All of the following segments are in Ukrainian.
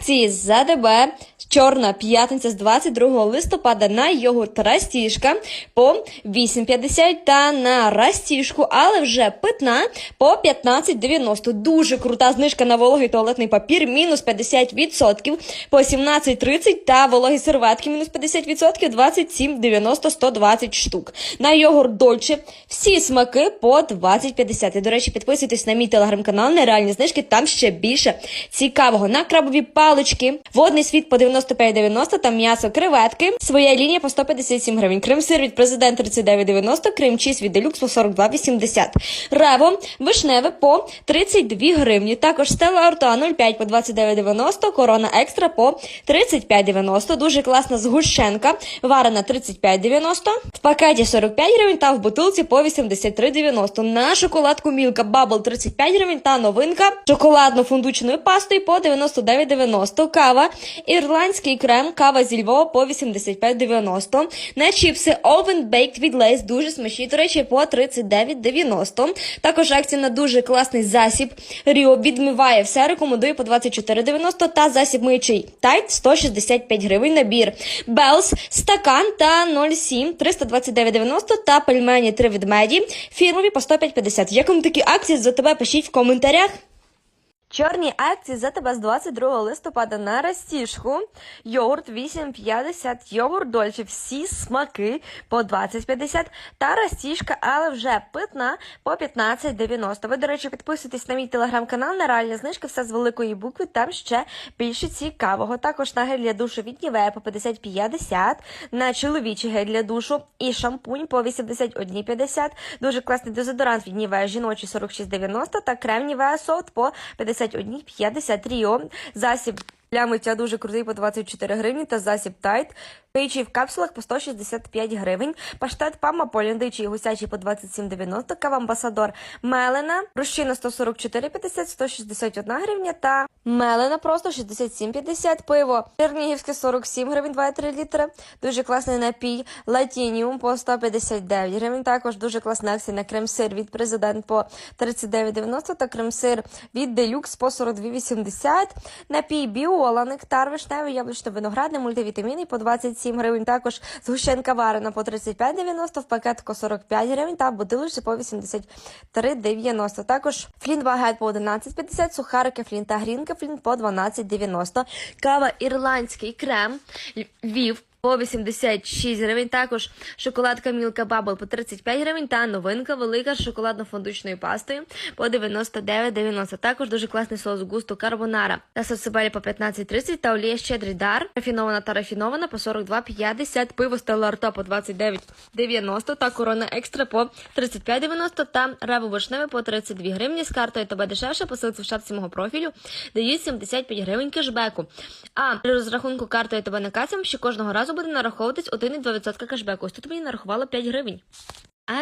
Акції ЗДБ Чорна п'ятниця з 22 листопада на йогурт Растішка по 8,50 та на Растішку, але вже питна по 15,90. Дуже крута знижка на вологий туалетний папір, мінус 50% по 17,30 та вологі серветки мінус 50% 27,90 120 штук. На йогурт Дольче всі смаки по 20,50. І, До речі, підписуйтесь на мій телеграм-канал, нереальні знижки, там ще більше цікавого. На крабові палички, водний світ по 95,90 та м'ясо креветки. Своя лінія по 157 гривень. Крем-сир від президента 39,90, крем-чіз від делюкс по 42,80. Рево вишневе по 32 гривні. Також стела Артуа 0,5 по 29,90, корона екстра по 35,90. Дуже класна згущенка, варена 35,90, в пакеті 45 гривень та в бутилці по 83,90. На шоколадку Мілка Бабл 35 гривень та новинка шоколадно-фундучною пастою по 99,90. Кава ірландський крем, кава зі Львова по 85,90. На чіпси Oven Baked від Lay's дуже смачні, до речі, по 39,90. Також акція на дуже класний засіб. Ріо відмиває все, рекомендую по 24,90 та засіб миючий Тайт 165 гривень набір. Белс, стакан та 0,7 329,90 та пельмені 3 ведмеді фірмові по 105,50. Як вам такі акції за тебе пишіть в коментарях. Чорні акції за тебе з 22 листопада на Растішку. Йогурт 8,50, йогурт Дольче, всі смаки по 20,50 та Растішка, але вже питна по 15,90. Ви, до речі, підписуйтесь на мій телеграм-канал, на реальні знижки, все з великої букви, там ще більше цікавого. Також на гель для душу від Нівея по 50,50, на чоловічий гель для душу і шампунь по 81,50. Дуже класний дезодорант від Нівея жіночий 46,90 та крем Нівея Софт по 51,50 Ріо. Засіб для миття дуже крутий по 24 гривні та засіб Тайт. Пейчий в капсулах по 165 гривень. Паштет Пама поліндичий гусячий по 27,90. Кава Амбасадор Мелена. Рущина 144,50, 161 гривня та Мелена просто 67,50. Пиво Чернігівське 47 гривень, 2,3 літри. Дуже класний напій. Латініум по 159 гривень. Також дуже класна акція на крем-сир від президент по 39,90 та крем-сир від Делюкс по 42,80. Напій Біола, нектар, вишневий, яблучно-виноградний, мультивітамінний по 27 гривень. Також згущенка варена по 35,90, в пакетку 45 гривень та в бутилочці по 83,90. Також флінт багет по 11,50, сухарики флінт та грінка флінт по 12,90. Кава ірландський крем Львів по 86 гривень. Також шоколадка Мілка Бабл по 35 гривень та новинка велика з шоколадно-фундучною пастою по 99,90. Також дуже класний соус густо карбонара та сосибелі по 15,30 та олія щедрий дар. Рафінована та рафінована по 42,50. Пиво Стелла Арто по 29,90 та корона екстра по 35,90 та рево вишневе по 32 гривні. З картою тебе дешевше посилці в шапці мого профілю дають 75 гривень кешбеку. А при розрахунку картою тебе накацем ще кожного разу буде нараховуватись 1,2% кешбеку. Ось тут мені нарахувало 5 гривень.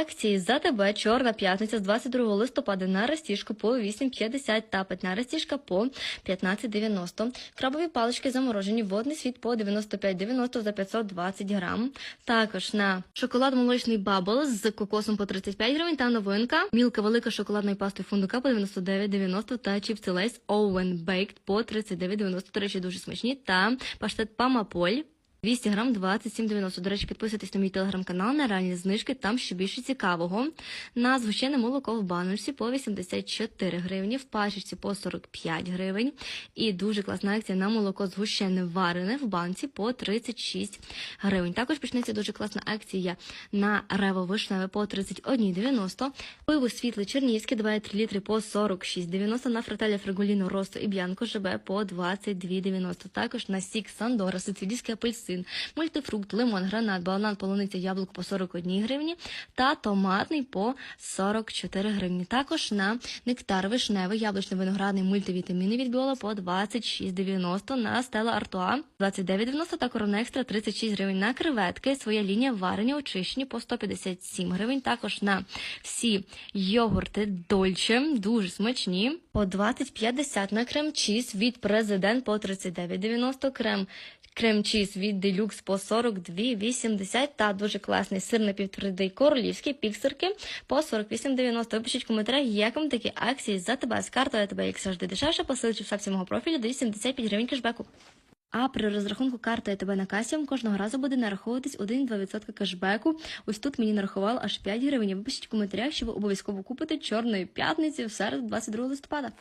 Акції за тебе чорна п'ятниця з 22 листопада на растіжку по 8,50 та питна растіжка по 15,90. Крабові палички заморожені, водний світ по 95,90 за 520 грам. Також на шоколад молочний бабл з кокосом по 35 гривень та новинка. Мілка велика шоколадної пасти фундука по 99,90 та чіпси Лейс Owen Baked по 39,90. До речі, дуже смачні. Та паштет Памаполь 200 грам 27,90. До речі, підписуйтесь на мій телеграм-канал на реальні знижки, там ще більше цікавого. На згущене молоко в баночці по 84 гривні, в пачечці по 45 гривень. І дуже класна акція на молоко згущене варене в банці по 36 гривень. Також почнеться дуже класна акція на рево вишневе по 31,90. Пиво світле чернігівське 2,3 літри по 46,90. На фрателя фрагуліно росто і б'янко ЖБ по 22,90. Також на сік Сандора, сицилійський апельсин, мультифрукт, лимон, гранат, банан, полуниця, яблуко по 41 гривні та томатний по 44 гривні. Також на нектар вишневий, яблучний виноградний мультивітаміни від Біола по 26,90 на Стела Артуа 29,90 та Корона Екстра 36 гривень на креветки. Своя лінія варені очищені по 157 гривень. Також на всі йогурти Дольче, дуже смачні. По 20,50 на крем чіз від президент по 39,90 крем крем-чіз від Deluxe по 42,80 та дуже класний сир напівтвердий королівський піксерки по 48,90. Ви пишіть в коментарях, як вам такі акції за тебе з картою тебе, як завжди дешевше, посилочі в шапці мого профілю даю 75 гривень кешбеку. А при розрахунку картою тебе на касі вам кожного разу буде нараховуватись 1,2% кешбеку. Ось тут мені нарахували аж 5 гривень. Ви пишіть в коментарях, що ви обов'язково купите чорної п'ятниці в середу 22 листопада.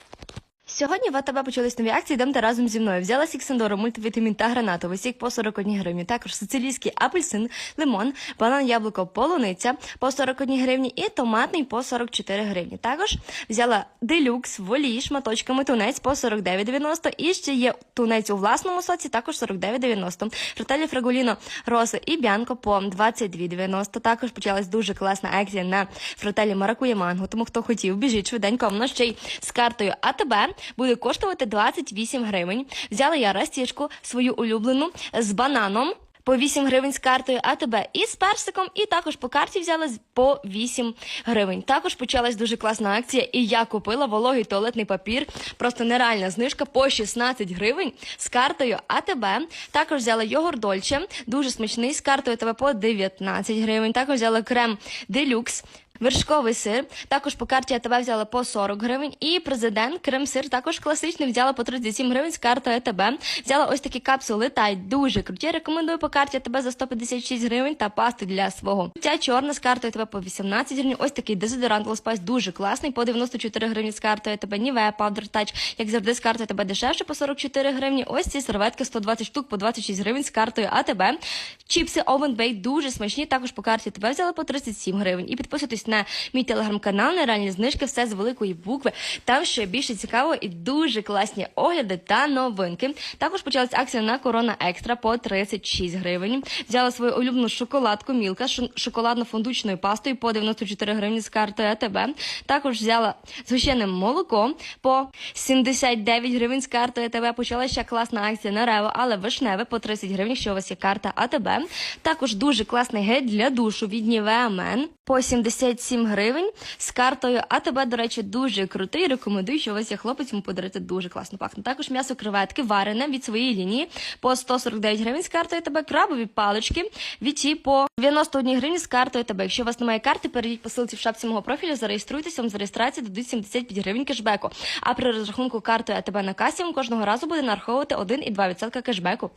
Сьогодні в АТБ почались нові акції, йдемте разом зі мною. Взяла Сіксендору, мультивітамін та гранатовий сік по 41 гривні. Також сицилійський апельсин, лимон, банан, яблуко, полуниця по 41 гривні і томатний по 44 гривні. Також взяла делюкс в олії шматочками тунець по 49,90 і ще є тунець у власному соці, також 49,90. Фрателі фрагуліно роси і бянко по 22,90. Також почалась дуже класна акція на фрателі маракує манго. Тому хто хотів, біжіть швиденько. Воно ще й з картою АТБ буде коштувати 28 гривень. Взяла я растіжку свою улюблену з бананом. По 8 гривень з картою АТБ і з персиком, і також по карті взяла по 8 гривень. Також почалась дуже класна акція, і я купила вологий туалетний папір. Просто нереальна знижка по 16 гривень з картою АТБ. Також взяла йогурт Дольче, дуже смачний з картою АТБ по 19 гривень. Також взяла крем Делюкс. Вершковий сир також по карті АТБ взяла по 40 гривень. І президент крем-сир також класичний взяла по 37 гривень з картою АТБ. Взяла ось такі капсули та дуже круті. Рекомендую по карті АТБ за 156 гривень та пасту для свого. Ця чорна з картою АТБ по 18 гривень. Ось такий дезодорант Spice дуже класний. По 94 гривні з картою АТБ. Нівея Powder Touch, як завжди, з картою АТБ дешевше по 44 гривні. Ось ці серветки 120 штук по 26 гривень з картою АТБ. Чіпси Oven Bake дуже смачні. Також по карті АТБ взяли по 37 гривень. І підписуйтесь підписуйтесь на мій телеграм-канал на реальні знижки, все з великої букви. Там ще більше цікаво і дуже класні огляди та новинки. Також почалась акція на корона екстра по 36 гривень. Взяла свою улюблену шоколадку Мілка шоколадно-фундучною пастою по 94 гривні з картою АТБ. Також взяла згущеним молоко по 79 гривень з картою АТБ. Почала ще класна акція на рево, але вишневе по 30 гривень, якщо у вас є карта АТБ. Також дуже класний гель для душу від Нівеамен по 70 57 гривень з картою. АТБ, до речі, дуже крутий. Рекомендую, що вас є хлопець йому подарити дуже класно пахне. Також м'ясо креветки, варене від своєї лінії по 149 гривень з картою АТБ, крабові палички від ті по 91 гривні з картою АТБ. Якщо у вас немає карти, перейдіть по ссылці в шапці мого профілю, зареєструйтеся, вам з реєстрації дадуть 75 гривень кешбеку. А при розрахунку картою АТБ на касі вам кожного разу буде нараховувати 1,2% кешбеку.